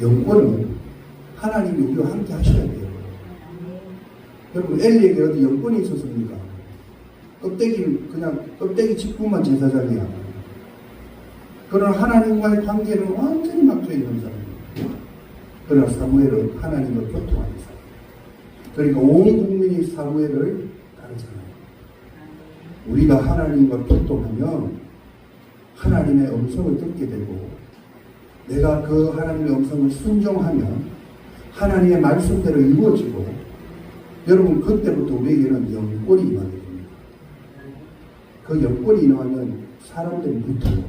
영권은 하나님이 우리와 함께 하셔야 돼요. 여러분 엘리에게 어디 영권이 있었습니까? 껍데기는 그냥 껍데기 직분만 제사장이야. 그러나 하나님과의 관계는 완전히 막혀 있는 사람이에요. 그러나 사무엘은 하나님과 교통하는 사람. 그러니까 온 국민이 사무엘을 따르잖아요. 우리가 하나님과 교통하면 하나님의 음성을 듣게 되고 내가 그 하나님의 음성을 순종하면 하나님의 말씀대로 이루어지고 여러분 그때부터 우리에게는 영권이 임하게 됩니다. 그 영권이 임하면 사람들이 붙어요.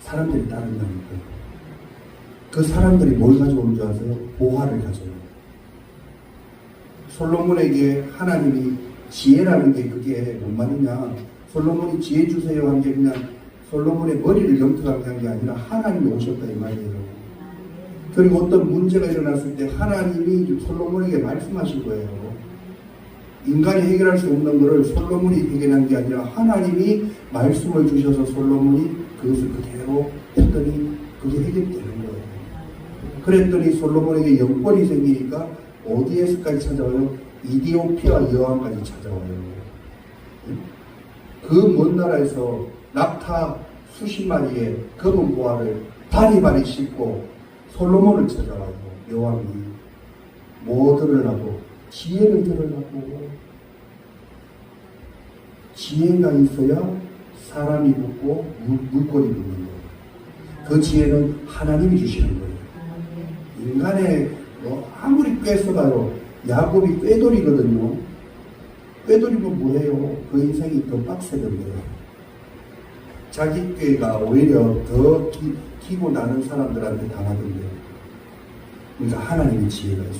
사람들이 따른다니까요. 그 사람들이 뭘 가져오는 줄 아세요? 보화를 가져요. 솔로몬에게 하나님이 지혜라는 게 그게 뭔 말이냐. 솔로몬이 지혜 주세요 한 게 그냥 솔로몬의 머리를 영특하게 한게 아니라 하나님이 오셨다 이 말이에요. 그리고 어떤 문제가 일어났을 때 하나님이 솔로몬에게 말씀하신 거예요. 인간이 해결할 수 없는 것을 솔로몬이 해결한 게 아니라 하나님이 말씀을 주셔서 솔로몬이 그것을 그대로 했더니 그게 해결되는 거예요. 그랬더니 솔로몬에게 영권이 생기니까 어디에서까지 찾아와요? 이디오피아 여왕까지 찾아와요. 그 먼 나라에서 낙타 수십 마리의 검은 보화를 바리바리 싣고 솔로몬을 찾아와요. 여왕이 뭐 들으려고 지혜를 들으려고 지혜가 있어야 사람이 붙고 물, 물건이 붙는 거예요. 그 지혜는 하나님이 주시는 거예요. 인간의 뭐 아무리 꿰써봐요. 야곱이 꿰돌이거든요. 꿰돌이면 뭐해요? 그 인생이 더 빡세던데요. 자기 꾀가 오히려 더 기, 기고 나는 사람들한테 당하던데요. 그러니까 하나님의 지혜가 있어요.